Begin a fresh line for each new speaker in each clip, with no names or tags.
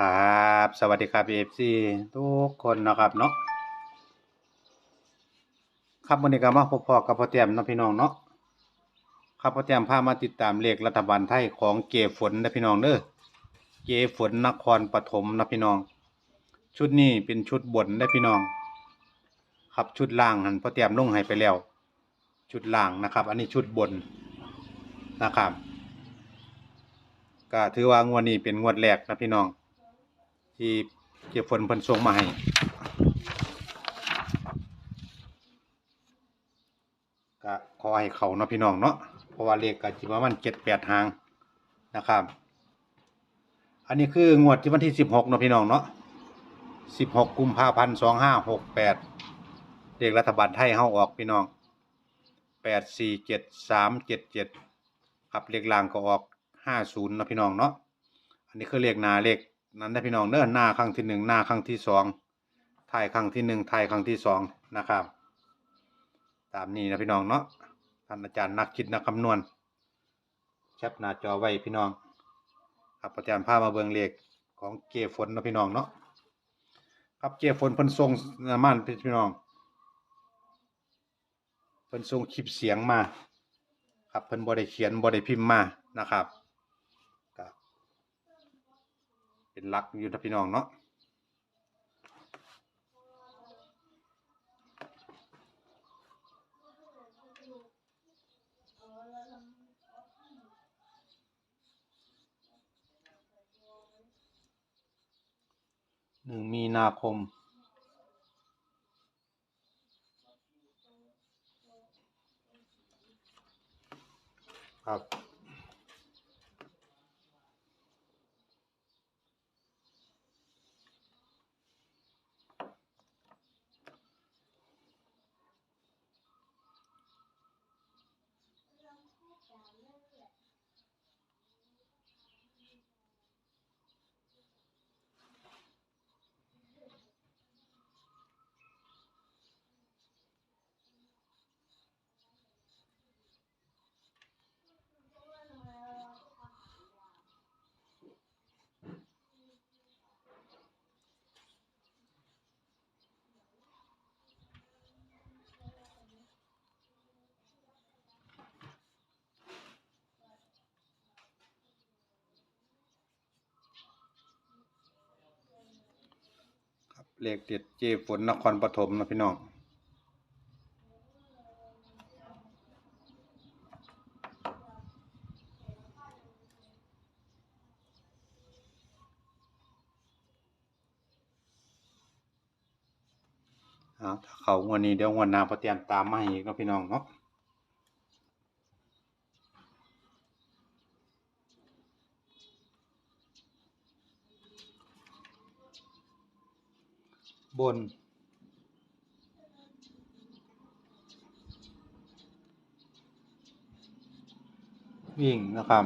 ครับ สวัสดีครับเอฟซีทุกคนนะครับเนาะครับวันนี้ก็มาพบพอกับพ่อแต้มนาะพี่น้องเนาะครับพ่อแต้มพามาติดตามเลขรัฐบาลไทยของเกฝนนะพี่น้องเด้อเกฝนนครปฐมนะพี่น้อง ชุดนี้เป็นชุดบนได้พี่น้องครับชุดล่างหันพ่อแต้มลงให้ไปแล้ว ชุดล่างนะครับ อันนี้ชุดบนนะครับก็ถือว่างวดนี้เป็นงวดแรกนะพี่น้อง ที่เก็บฝนพิ่นส่งมาให้ก็ขอให้เขาเนาะพี่น้องเนาะเพราะว่าเลขก็จิประมาณเจ็ดแปดหางนะครับ อันนี้คืองวดที่วันที่สิบหกเนาะพี่น้องเนาะสิบหกกุมภาพันธ์สองห้าหกแปดเลขรัฐบาลไทยเฮาออกพี่น้องแปดสี่เจ็ดสามเจ็ดเจ็ดครับเลขล่างก็ออกห้าศูนย์เนาะพี่น้องเนาะอันนี้คือเลขนาเลข นั้นได้พี่น้องเด้อหน้าครั้งที่หนึ่งหน้าครั้งที่สองถ่ายครั้งที่หนึ่งถ่ายครั้งที่สองนะครับ ตามนี้นะพี่น้องเนาะท่านอาจารย์นักคิดนักคำนวณแคปหน้าจอไว้พี่น้อง ครับอาจารย์พามาเบิ่งเลขของเกฝนนะพี่น้องเนาะครับเกฝนเพิ่นส่งน้ำมันพี่น้องเพิ่นส่งคลิปเสียงมา ครับเพิ่นบ่ได้เขียนบ่ได้พิมพ์มานะครับก็ เป็นลักอยู่นะพี่น้องเนาะหนึ่งมีนาคมครับ เลขเด็ดเจฝนนครปฐมนะพี่น้องเอาถ้าเขางวันนี้เดี๋ยวงวันหน้าพอเตรียมตามมาอีกนะพี่น้องเนาะ บน วิ่งนะครับ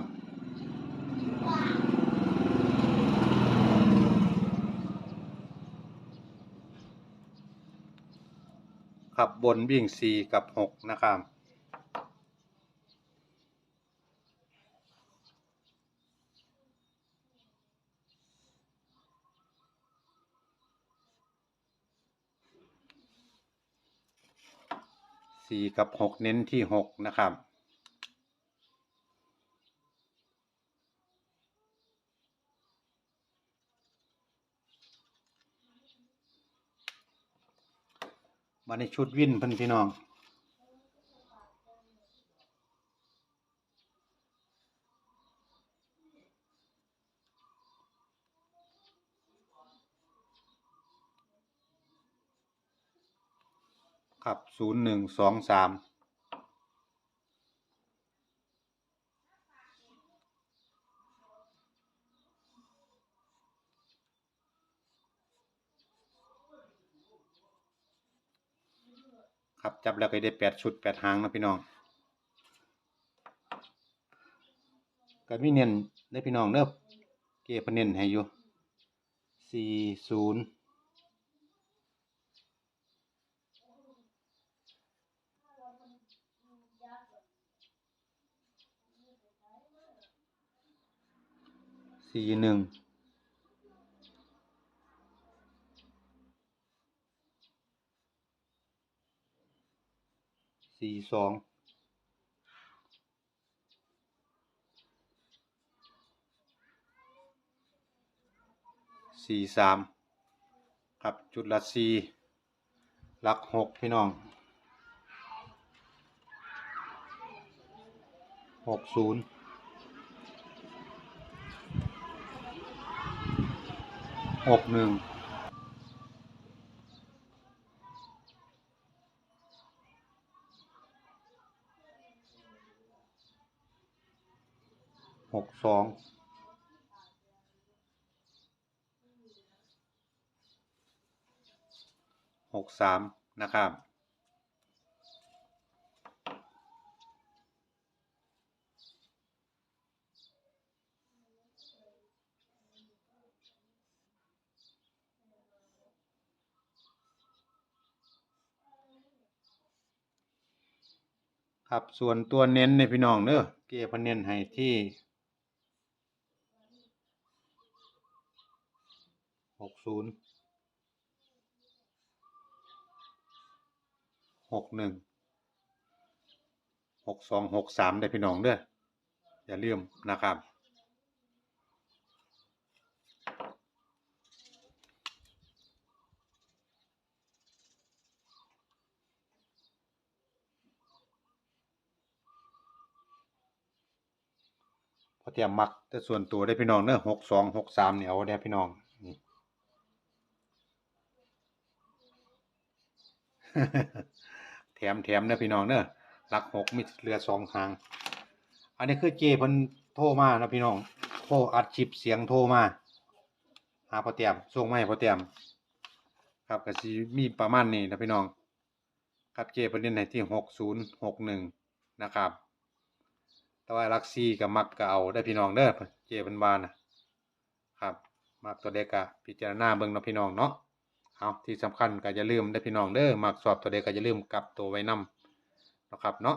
ขับบนวิ่งสี่กับหกนะครับ สี่กับหกเน้นที่หกนะครับ มาในชุดวินพันพี่น้อง ครับศูนย์หนึ่งสองสามครับ จับแล้วก็ได้แปดชุดแปดหางนะพี่น้องก็มีเน้นได้พี่น้องเด้อเก็บเน้นให้อยู่สี่ศูนย์ สี่หนึ่งสี่สองสี่สามครับจุดละสี่หลักหกพี่น้องหกศูนย์ หกหนึ่งหกสองหกสามนะครับ ครับส่วนตัวเน้นในพี่น้องเนอะเกียร์พันเน้นให้ที่หกศูนย์หกหนึ่งหกสองหกสามได้พี่น้องเด้ออย่าลืมนะครับ เตรียมมักแต่ส่วนตัวได้พี่น้องเนอะหกสองหกสามเนี่ยเอาได้พี่น้องนี่แถมแถมเนอะพี่น้องเนอะหลักหกมีเหลือสองทาง อันนี้คือเจพิ่นโทรมานะพี่น้องโทรอัดชิปเสียงโทรมา หาพอเตรียมส่งมาให้พอเตรียม ครับก็สิมีประมาณนี้นะพี่น้อง ครับเจพิ่นเน้นให้ที่หกศูนย์หกหนึ่งนะครับ แต่ว่าลักซี่กับมักก็เอาได้พี่น้องเด้อเจเพิ่นว่านนะครับมักตัวเด็กก็พิจารณาเบิ่งเนาะพี่น้องเนาะเอาที่สำคัญก็อย่าลืมได้พี่น้องเด้อมักสอบตัวเด็กก็อย่าลืมกลับตัวไว้นํนะครับเนาะ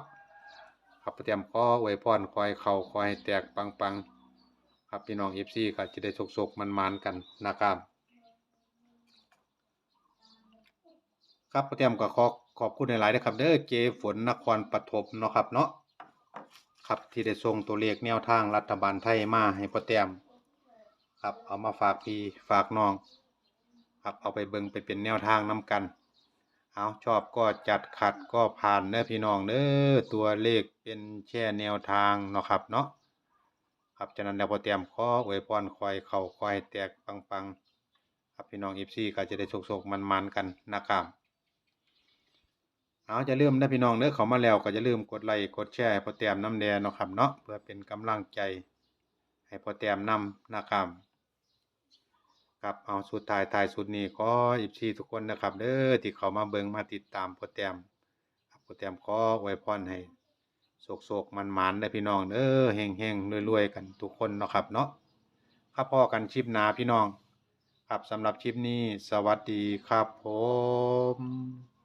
ครับเตรียมขออวยพรขอให้เข้าขอให้แตกปังๆครับพี่น้อง FC ก็จะได้สุกๆมันๆกันนะครับครับเตรียมก็ขอขอบคุณหลายๆนะครับเด้อเจฝนนครปฐมเนาะครับเนาะ ครับที่ได้ส่งตัวเลขแนวทางรัฐบาลไทยมาให้พ่อแต้มครับเอามาฝากพี่ฝากน้อง ครับเอาไปเบิ่งไปเป็นแนวทางนํกัน เอาชอบก็จัดขัดก็ผ่านเด้อพี่น้องเด้อตัวเลขเป็นแค่แนวทางเนาะครับเนาะครับฉะนั้นแล้วพ่อแต้มขออวยพรคอยเข้าคอยแตกปังๆครับพี่น้อง FC ก็จะได้โชคๆมันๆกันนะครับ เอาจะลืมนะพี่น้องเด้อเขามาแล้วก็จะลืมกดไลค์กดแชร์พอแต้มน้ำแดงเนาะครับเนาะเพื่อเป็นกำลังใจ ให้พอแต้มนำนะครับครับเอาสุดท้ายท้ายสุดนี้ขออีพีทุกคนนะครับ เด้อที่เขามาเบิงมาติดตามพอแต้มครับพอแต้มขอไว้พรให้โศกๆมันๆได้พี่น้องเด้อเฮงๆรวยๆกันทุกคนเนาะครับเนาะครับพอกันชิปนาพี่น้อง ครับสำหรับคลิปนี้ สวัสดีครับผม